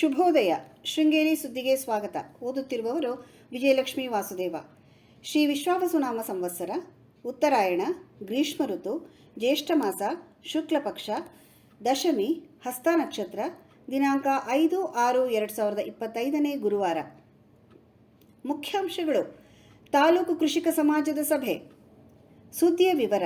ಶುಭೋದಯ. ಶೃಂಗೇರಿ ಸುದ್ದಿಗೆ ಸ್ವಾಗತ. ಓದುತ್ತಿರುವವರು ವಿಜಯಲಕ್ಷ್ಮಿ ವಾಸುದೇವ. ಶ್ರೀ ವಿಶ್ವಾವಸುನಾಮ ಸಂವತ್ಸರ, ಉತ್ತರಾಯಣ, ಗ್ರೀಷ್ಮ ಋತು, ಜ್ಯೇಷ್ಠ ಮಾಸ, ಶುಕ್ಲ ಪಕ್ಷ, ದಶಮಿ, ಹಸ್ತ ನಕ್ಷತ್ರ, ದಿನಾಂಕ ಐದು ಆರು ಎರಡು ಸಾವಿರದ ಇಪ್ಪತ್ತೈದನೇ ಗುರುವಾರ. ಮುಖ್ಯಾಂಶಗಳು. ತಾಲೂಕು ಕೃಷಿಕ ಸಮಾಜದ ಸಭೆ. ಸುದ್ದಿಯ ವಿವರ.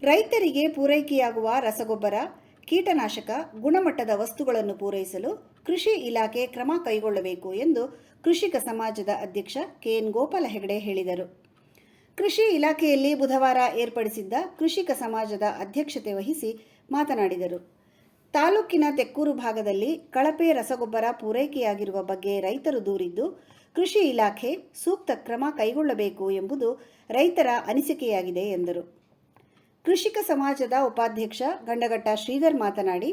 ರೈತರಿಗೆ ಪೂರೈಕೆಯಾಗುವ ರಸಗೊಬ್ಬರ ಕೀಟನಾಶಕ ಗುಣಮಟ್ಟದ ವಸ್ತುಗಳನ್ನು ಪೂರೈಸಲು ಕೃಷಿ ಇಲಾಖೆ ಕ್ರಮ ಕೈಗೊಳ್ಳಬೇಕು ಎಂದು ಕೃಷಿಕ ಸಮಾಜದ ಅಧ್ಯಕ್ಷ ಕೆಎನ್ ಗೋಪಾಲ ಹೆಗಡೆ ಹೇಳಿದರು. ಕೃಷಿ ಇಲಾಖೆಯಲ್ಲಿ ಬುಧವಾರ ಏರ್ಪಡಿಸಿದ್ದ ಕೃಷಿಕ ಸಮಾಜದ ಅಧ್ಯಕ್ಷತೆ ವಹಿಸಿ ಮಾತನಾಡಿದರು. ತಾಲೂಕಿನ ತೆಕ್ಕೂರು ಭಾಗದಲ್ಲಿ ಕಳಪೆ ರಸಗೊಬ್ಬರ ಪೂರೈಕೆಯಾಗಿರುವ ಬಗ್ಗೆ ರೈತರು ದೂರಿದ್ದು, ಕೃಷಿ ಇಲಾಖೆ ಸೂಕ್ತ ಕ್ರಮ ಕೈಗೊಳ್ಳಬೇಕು ಎಂಬುದು ರೈತರ ಅನಿಸಿಕೆಯಾಗಿದೆ ಎಂದರು. ಕೃಷಿಕ ಸಮಾಜದ ಉಪಾಧ್ಯಕ್ಷ ಗಂಡಘಟ್ಟ ಶ್ರೀಧರ್ ಮಾತನಾಡಿ,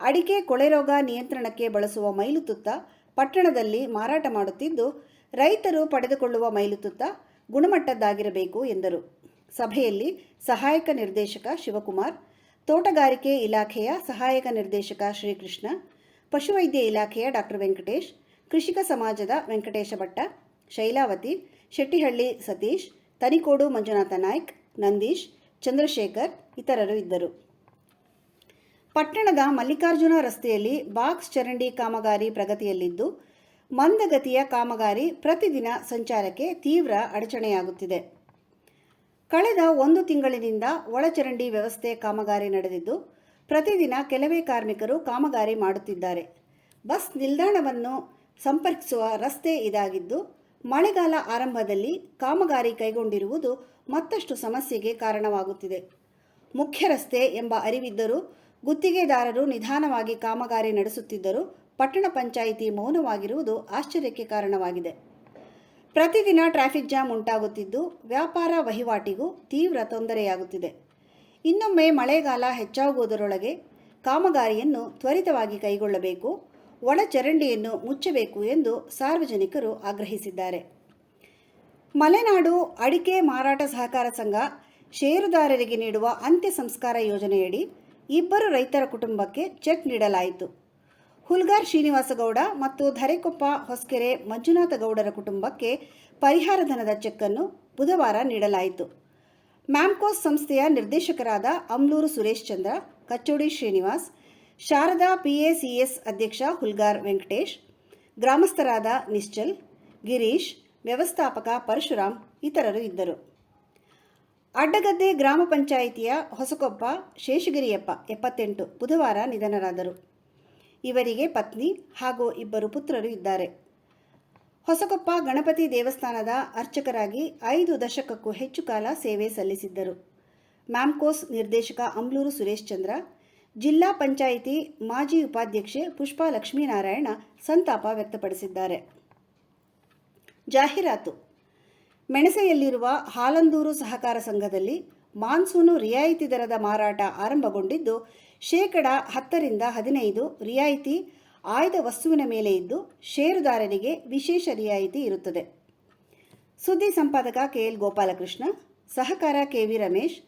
ಅಡಿಕೆ ಕೊಳೆರೋಗ ನಿಯಂತ್ರಣಕ್ಕೆ ಬಳಸುವ ಮೈಲುತುತ್ತ ಪಟ್ಟಣದಲ್ಲಿ ಮಾರಾಟ ಮಾಡುತ್ತಿದ್ದು, ರೈತರು ಪಡೆದುಕೊಳ್ಳುವ ಮೈಲುತುತ್ತ ಗುಣಮಟ್ಟದ್ದಾಗಿರಬೇಕು ಎಂದರು. ಸಭೆಯಲ್ಲಿ ಸಹಾಯಕ ನಿರ್ದೇಶಕ ಶಿವಕುಮಾರ್, ತೋಟಗಾರಿಕೆ ಇಲಾಖೆಯ ಸಹಾಯಕ ನಿರ್ದೇಶಕ ಶ್ರೀಕೃಷ್ಣ, ಪಶುವೈದ್ಯ ಇಲಾಖೆಯ ಡಾಕ್ಟರ್ ವೆಂಕಟೇಶ್, ಕೃಷಿಕ ಸಮಾಜದ ವೆಂಕಟೇಶ ಭಟ್ಟ, ಶೈಲಾವತಿ, ಶೆಟ್ಟಿಹಳ್ಳಿ ಸತೀಶ್ ತನಿಕೋಡು ಮಂಜುನಾಥ ನಾಯ್ಕ್, ನಂದೀಶ್ ಚಂದ್ರಶೇಖರ್ ಇತರರು ಇದ್ದರು. ಪಟ್ಟಣದ ಮಲ್ಲಿಕಾರ್ಜುನ ರಸ್ತೆಯಲ್ಲಿ ಬಾಕ್ಸ್ ಚರಂಡಿ ಕಾಮಗಾರಿ ಪ್ರಗತಿಯಲ್ಲಿದ್ದು, ಮಂದಗತಿಯ ಕಾಮಗಾರಿ ಪ್ರತಿದಿನ ಸಂಚಾರಕ್ಕೆ ತೀವ್ರ ಅಡಚಣೆಯಾಗುತ್ತಿದೆ. ಕಳೆದ ಒಂದು ತಿಂಗಳಿನಿಂದ ಒಳಚರಂಡಿ ವ್ಯವಸ್ಥೆ ಕಾಮಗಾರಿ ನಡೆದಿದ್ದು, ಪ್ರತಿದಿನ ಕೆಲವೇ ಕಾರ್ಮಿಕರು ಕಾಮಗಾರಿ ಮಾಡುತ್ತಿದ್ದಾರೆ. ಬಸ್ ನಿಲ್ದಾಣವನ್ನು ಸಂಪರ್ಕಿಸುವ ರಸ್ತೆ ಇದಾಗಿದ್ದು ಮಳೆಗಾಲ ಆರಂಭದಲ್ಲಿ ಕಾಮಗಾರಿ ಕೈಗೊಂಡಿರುವುದು ಮತ್ತಷ್ಟು ಸಮಸ್ಯೆಗೆ ಕಾರಣವಾಗುತ್ತಿದೆ. ಮುಖ್ಯ ರಸ್ತೆ ಎಂಬ ಅರಿವಿದ್ದರೂ, ಗುತ್ತಿಗೆದಾರರು ನಿಧಾನವಾಗಿ ಕಾಮಗಾರಿ ನಡೆಸುತ್ತಿದ್ದರೂ, ಪಟ್ಟಣ ಪಂಚಾಯಿತಿ ಮೌನವಾಗಿರುವುದು ಆಶ್ಚರ್ಯಕ್ಕೆ ಕಾರಣವಾಗಿದೆ. ಪ್ರತಿದಿನ ಟ್ರಾಫಿಕ್ ಜಾಮ್ ಉಂಟಾಗುತ್ತಿದ್ದು, ವ್ಯಾಪಾರ ವಹಿವಾಟಿಗೂ ತೀವ್ರ ತೊಂದರೆಯಾಗುತ್ತಿದೆ. ಇನ್ನೊಮ್ಮೆ ಮಳೆಗಾಲ ಹೆಚ್ಚಾಗುವುದರೊಳಗೆ ಕಾಮಗಾರಿಯನ್ನು ತ್ವರಿತವಾಗಿ ಕೈಗೊಳ್ಳಬೇಕು. ಒಳಚರಂಡಿಯನ್ನು ಮುಚ್ಚಬೇಕು ಎಂದು ಸಾರ್ವಜನಿಕರು ಆಗ್ರಹಿಸಿದ್ದಾರೆ. ಮಲೆನಾಡು ಅಡಿಕೆ ಮಾರಾಟ ಸಹಕಾರ ಸಂಘ ಷೇರುದಾರರಿಗೆ ನೀಡುವ ಅಂತ್ಯ ಸಂಸ್ಕಾರ ಯೋಜನೆಯಡಿ ಇಬ್ಬರು ರೈತರ ಕುಟುಂಬಕ್ಕೆ ಚೆಕ್ ನೀಡಲಾಯಿತು. ಹುಲ್ಗಾರ್ ಶ್ರೀನಿವಾಸಗೌಡ ಮತ್ತು ಧರೆಕೊಪ್ಪ ಹೊಸ್ಕೆರೆ ಮಂಜುನಾಥ ಗೌಡರ ಕುಟುಂಬಕ್ಕೆ ಪರಿಹಾರ ಧನದ ಚೆಕ್ ಅನ್ನು ಬುಧವಾರ ನೀಡಲಾಯಿತು. ಮ್ಯಾಮ್ಕೋಸ್ ಸಂಸ್ಥೆಯ ನಿರ್ದೇಶಕರಾದ ಅಮ್ಲೂರು ಸುರೇಶ್ ಚಂದ್ರ, ಕಚ್ಚೋಡಿ ಶ್ರೀನಿವಾಸ್ ಶಾರದಾ ಪಿಎಸಿಎಸ್ ಅಧ್ಯಕ್ಷ ಹುಲ್ಗಾರ್ ವೆಂಕಟೇಶ್, ಗ್ರಾಮಸ್ಥರಾದ ನಿಶ್ಚಲ್, ಗಿರೀಶ್, ವ್ಯವಸ್ಥಾಪಕ ಪರಶುರಾಮ್ ಇತರರು ಇದ್ದರು. ಅಡ್ಡಗದ್ದೆ ಗ್ರಾಮ ಪಂಚಾಯಿತಿಯ ಹೊಸಕೊಪ್ಪ ಶೇಷಗಿರಿಯಪ್ಪ ಎಪ್ಪತ್ತೆಂಟು ಬುಧವಾರ ನಿಧನರಾದರು. ಇವರಿಗೆ ಪತ್ನಿ ಹಾಗೂ ಇಬ್ಬರು ಪುತ್ರರು ಇದ್ದಾರೆ. ಹೊಸಕೊಪ್ಪ ಗಣಪತಿ ದೇವಸ್ಥಾನದ ಅರ್ಚಕರಾಗಿ ಐದು ದಶಕಕ್ಕೂ ಹೆಚ್ಚು ಕಾಲ ಸೇವೆ ಸಲ್ಲಿಸಿದ್ದರು. ಮ್ಯಾಮ್ಕೋಸ್ ನಿರ್ದೇಶಕ ಅಂಬ್ಲೂರು ಸುರೇಶ್ ಚಂದ್ರ ಜಿಲ್ಲಾ ಪಂಚಾಯಿತಿ ಮಾಜಿ ಉಪಾಧ್ಯಕ್ಷೆ ಪುಷ್ಪಾ ಲಕ್ಷ್ಮೀನಾರಾಯಣ ಸಂತಾಪ ವ್ಯಕ್ತಪಡಿಸಿದ್ದಾರೆ. ಜಾಹೀರಾತು. ಮೆಣಸೆಯಲ್ಲಿರುವ ಹಾಲಂದೂರು ಸಹಕಾರ ಸಂಘದಲ್ಲಿ ಮಾನ್ಸೂನು ರಿಯಾಯಿತಿ ದರದ ಮಾರಾಟ ಆರಂಭಗೊಂಡಿದ್ದು, ಶೇಕಡ ಹತ್ತರಿಂದ ಹದಿನೈದು ರಿಯಾಯಿತಿ ಆಯ್ದ ವಸ್ತುವಿನ ಮೇಲೆ ಇದ್ದು, ಷೇರುದಾರರಿಗೆ ವಿಶೇಷ ರಿಯಾಯಿತಿ ಇರುತ್ತದೆ. ಸುದ್ದಿ ಸಂಪಾದಕ ಕೆಎಲ್ ಗೋಪಾಲಕೃಷ್ಣ, ಸಹಕಾರ ಕೆವಿ ರಮೇಶ್